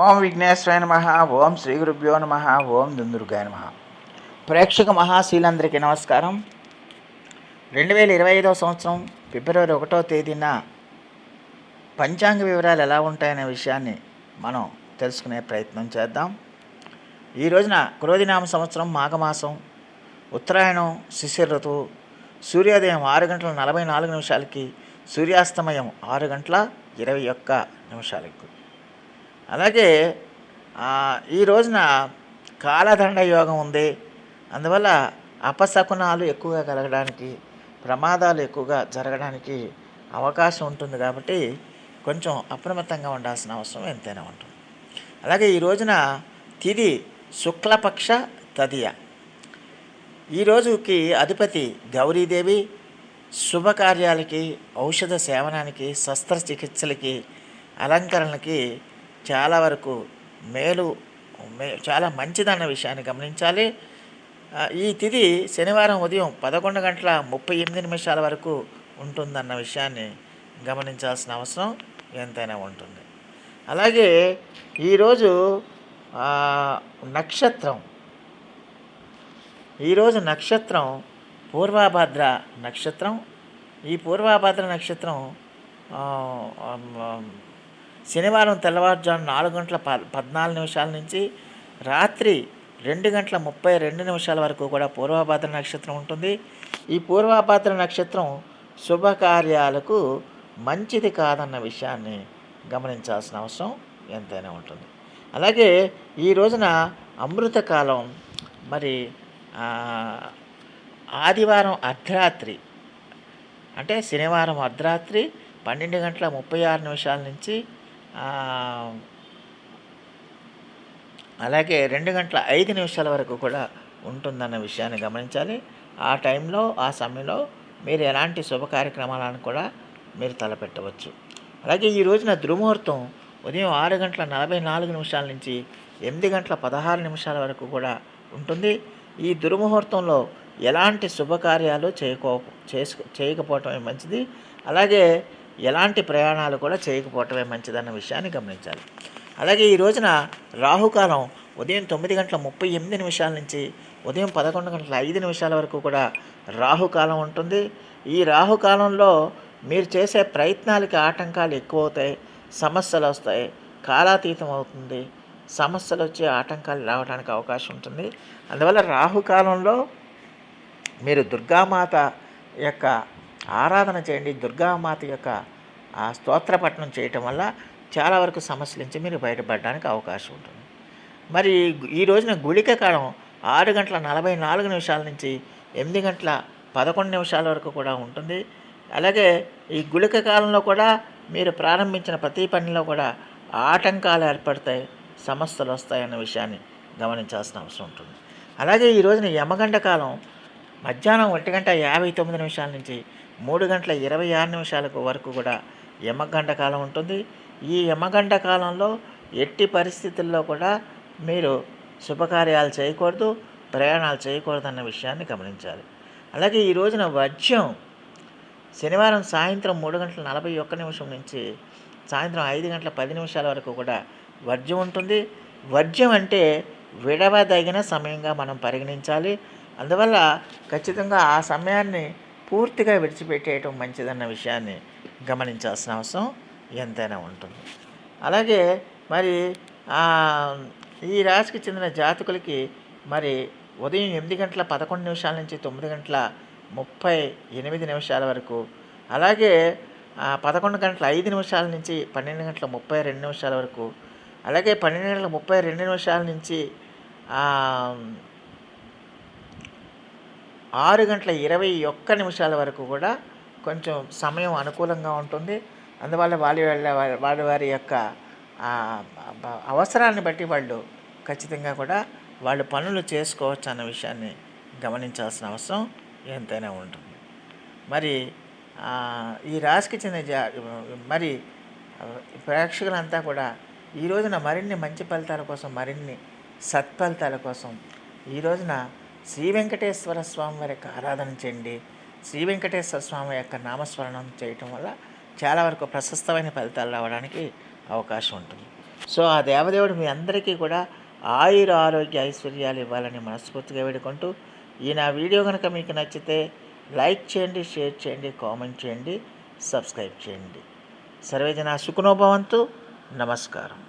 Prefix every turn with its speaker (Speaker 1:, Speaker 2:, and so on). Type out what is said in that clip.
Speaker 1: ఓం విఘ్నేశ్వరాయ నమ ఓం శ్రీ గురుభ్యో నమ ఓం దుందుర్గాయ నమ. ప్రేక్షక మహాశీలందరికీ నమస్కారం. రెండు వేల ఇరవై ఐదవ సంవత్సరం ఫిబ్రవరి ఒకటో తేదీన పంచాంగ వివరాలు ఎలా ఉంటాయనే విషయాన్ని మనం తెలుసుకునే ప్రయత్నం చేద్దాం. ఈ రోజున క్రోధినామ సంవత్సరం మాఘమాసం ఉత్తరాయణం శిశిర ఋతువు సూర్యోదయం ఆరు గంటల నలభై నాలుగు నిమిషాలకి సూర్యాస్తమయం ఆరు గంటల ఇరవై ఒక్క నిమిషాలకు. అలాగే ఈ రోజున కాలదండ యోగం ఉంది. అందువల్ల అపశకునాలు ఎక్కువగా కలగడానికి ప్రమాదాలు ఎక్కువగా జరగడానికి అవకాశం ఉంటుంది కాబట్టి కొంచెం అప్రమత్తంగా ఉండాల్సిన అవసరం ఎంతైనా ఉంటుంది. అలాగే ఈ రోజున తిది శుక్లపక్ష తదియ. ఈ రోజుకి అధిపతి గౌరీదేవి శుభకార్యాలకి ఔషధ సేవనానికి శస్త్రచికిత్సలకి అలంకరణలకి చాలా వరకు మేలు మే చాలా మంచిదన్న విషయాన్ని గమనించాలి. ఈ తిథి శనివారం ఉదయం పదకొండు గంటల ముప్పై ఎనిమిది నిమిషాల వరకు ఉంటుందన్న విషయాన్ని గమనించాల్సిన అవసరం ఎంతైనా ఉంటుంది. అలాగే ఈరోజు నక్షత్రం. ఈరోజు నక్షత్రం పూర్వాభద్ర నక్షత్రం. ఈ పూర్వాభద్ర నక్షత్రం శనివారం తెల్లవారుజాము నాలుగు గంటల ప పద్నాలుగు నిమిషాల నుంచి రాత్రి రెండు గంటల ముప్పై రెండు నిమిషాల వరకు కూడా పూర్వభద్ర నక్షత్రం ఉంటుంది. ఈ పూర్వభద్ర నక్షత్రం శుభకార్యాలకు మంచిది కాదన్న విషయాన్ని గమనించాల్సిన అవసరం ఎంతైనా ఉంటుంది. అలాగే ఈ రోజున అమృతకాలం మరి ఆదివారం అర్ధరాత్రి అంటే శనివారం అర్ధరాత్రి పన్నెండు గంటల ముప్పై ఆరు నిమిషాల నుంచి అలాగే రెండు గంటల ఐదు నిమిషాల వరకు కూడా ఉంటుందన్న విషయాన్ని గమనించాలి. ఆ టైంలో ఆ సమయంలో మీరు ఎలాంటి శుభ కార్యక్రమాలను కూడా మీరు తలపెట్టవచ్చు. అలాగే ఈ రోజున దుర్ముహూర్తం ఉదయం ఆరు గంటల నలభై నాలుగు నిమిషాల నుంచి ఎనిమిది గంటల పదహారు నిమిషాల వరకు కూడా ఉంటుంది. ఈ దుర్ముహూర్తంలో ఎలాంటి శుభకార్యాలు చేయకో చేసుకో చేయకపోవటమే మంచిది. అలాగే ఎలాంటి ప్రయాణాలు కూడా చేయకపోవటమే మంచిదన్న విషయాన్ని గమనించాలి. అలాగే ఈ రోజున రాహుకాలం ఉదయం తొమ్మిది గంటల ముప్పై ఎనిమిది నిమిషాల నుంచి ఉదయం పదకొండు గంటల ఐదు నిమిషాల వరకు కూడా రాహుకాలం ఉంటుంది. ఈ రాహుకాలంలో మీరు చేసే ప్రయత్నాలకి ఆటంకాలు ఎక్కువ అవుతాయి సమస్యలు వస్తాయి కాలాతీతం అవుతుంది సమస్యలు వచ్చే ఆటంకాలు రావడానికి అవకాశం ఉంటుంది. అందువల్ల రాహుకాలంలో మీరు దుర్గామాత యొక్క ఆరాధన చేయండి. దుర్గామాత యొక్క ఆ స్తోత్రపఠనం చేయటం వల్ల చాలా వరకు సమస్యల నుంచి మీరు బయటపడడానికి అవకాశం ఉంటుంది. మరి ఈ రోజున గుళిక కాలం ఆరు గంటల నలభై నాలుగు నిమిషాల నుంచి ఎనిమిది గంటల పదకొండు నిమిషాల వరకు కూడా ఉంటుంది. అలాగే ఈ గుళిక కాలంలో కూడా మీరు ప్రారంభించిన ప్రతి పనిలో కూడా ఆటంకాలు ఏర్పడతాయి సమస్యలు వస్తాయన్న విషయాన్ని గమనించాల్సిన అవసరం ఉంటుంది. అలాగే ఈ రోజున యమగండ కాలం మధ్యాహ్నం ఒంటి గంట యాభై తొమ్మిది నిమిషాల నుంచి మూడు గంటల ఇరవై ఆరు నిమిషాలకు వరకు కూడా యమగండ కాలం ఉంటుంది. ఈ యమగండ కాలంలో ఎట్టి పరిస్థితుల్లో కూడా మీరు శుభకార్యాలు చేయకూడదు ప్రయాణాలు చేయకూడదు అన్న విషయాన్ని గమనించాలి. అలాగే ఈ రోజున వజ్యం శనివారం సాయంత్రం మూడు గంటల నలభై ఒక్క నిమిషం నుంచి సాయంత్రం ఐదు గంటల పది నిమిషాల వరకు కూడా వర్జ్యం ఉంటుంది. వర్జ్యం అంటే విడవదగిన సమయంగా మనం పరిగణించాలి. అందువల్ల ఖచ్చితంగా ఆ సమయాన్ని పూర్తిగా విడిచిపెట్టేయటం మంచిదన్న విషయాన్ని గమనించాల్సిన అవసరం ఎంతైనా ఉంటుంది. అలాగే మరి ఈ రాశికి చెందిన జాతకులకి మరి ఉదయం ఎనిమిది గంటల పదకొండు నిమిషాల నుంచి తొమ్మిది గంటల ముప్పై ఎనిమిది నిమిషాల వరకు అలాగే పదకొండు గంటల ఐదు నిమిషాల నుంచి పన్నెండు గంటల ముప్పై రెండు నిమిషాల వరకు అలాగే పన్నెండు గంటల ముప్పై రెండు నిమిషాల నుంచి ఆరు గంటల ఇరవై ఒక్క నిమిషాల వరకు కూడా కొంచెం సమయం అనుకూలంగా ఉంటుంది. అందువల్ల వాళ్ళ వాళ్ళ వాళ్ళ వారి యొక్క అవసరాన్ని బట్టి వాళ్ళు ఖచ్చితంగా కూడా వాళ్ళు పనులు చేసుకోవచ్చు అన్న విషయాన్ని గమనించాల్సిన అవసరం ఎంతైనా ఉంటుంది. మరి ఈ రాశికి చెందిన జా మరి ప్రేక్షకులంతా కూడా ఈ రోజున మరిన్ని మంచి ఫలితాల కోసం మరిన్ని సత్ఫలితాల కోసం ఈ రోజున శ్రీ వెంకటేశ్వర స్వామి వారి యొక్క ఆరాధన చేయండి. శ్రీ వెంకటేశ్వర స్వామి యొక్క నామస్మరణం చేయటం వల్ల చాలా వరకు ప్రశస్తమైన ఫలితాలు రావడానికి అవకాశం ఉంటుంది. సో ఆ దేవదేవుడు మీ అందరికీ కూడా ఆయుర ఆరోగ్య ఐశ్వర్యాలు ఇవ్వాలని మనస్ఫూర్తిగా వేడుకుంటూ ఈ నా వీడియో కనుక మీకు నచ్చితే లైక్ చేయండి షేర్ చేయండి కామెంట్ చేయండి సబ్స్క్రైబ్ చేయండి. సర్వేజన సుఖనోభవంతు నమస్కారం.